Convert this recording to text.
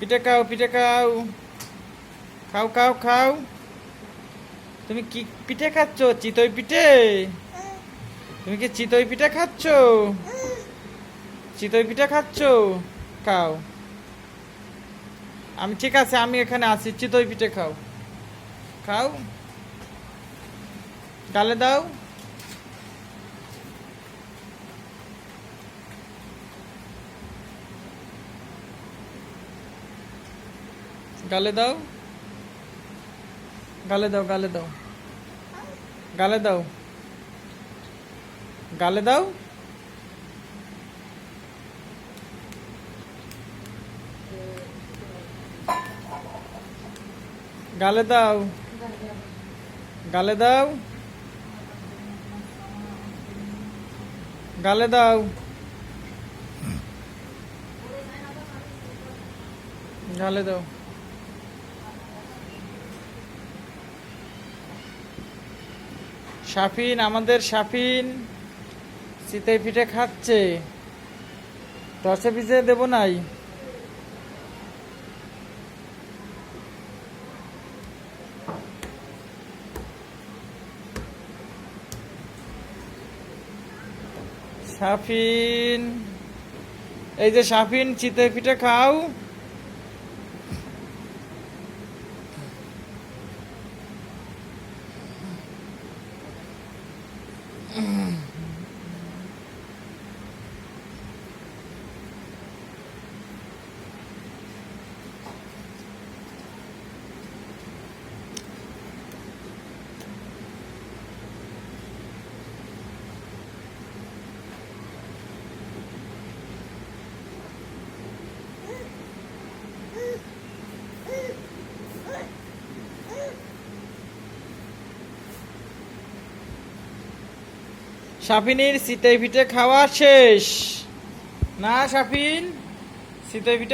পিঠে খাও পিঠে খাও। খাও খাও খাও। তুমি কি পিঠে খাচ্ছ? চিতই পিঠে? তুমি কি চিতই পিঠে খাচ্ছ? চিতই পিঠে খাচ্ছ? খাও। আমি ঠিক আছে, আমি এখানে আছি। চিতই পিঠে খাও। খাও। গালে দাও। গালে দাও। গালে দাও গালে দাও। গালে দাও। গালে দাও। গালে দাও। গালে দাও। গালে দাও। গালে দাও। সাফিন আমাদের সাফিন শীতের পিঠে খাচ্ছে। টসে পিঠে দেবো নাই। সাফিন এই যে সাফিন চিতে পিঠে খাও। সাফিনের সিতে পিঠে খাওয়া শেষ। না সাফিন সিতে ভিটে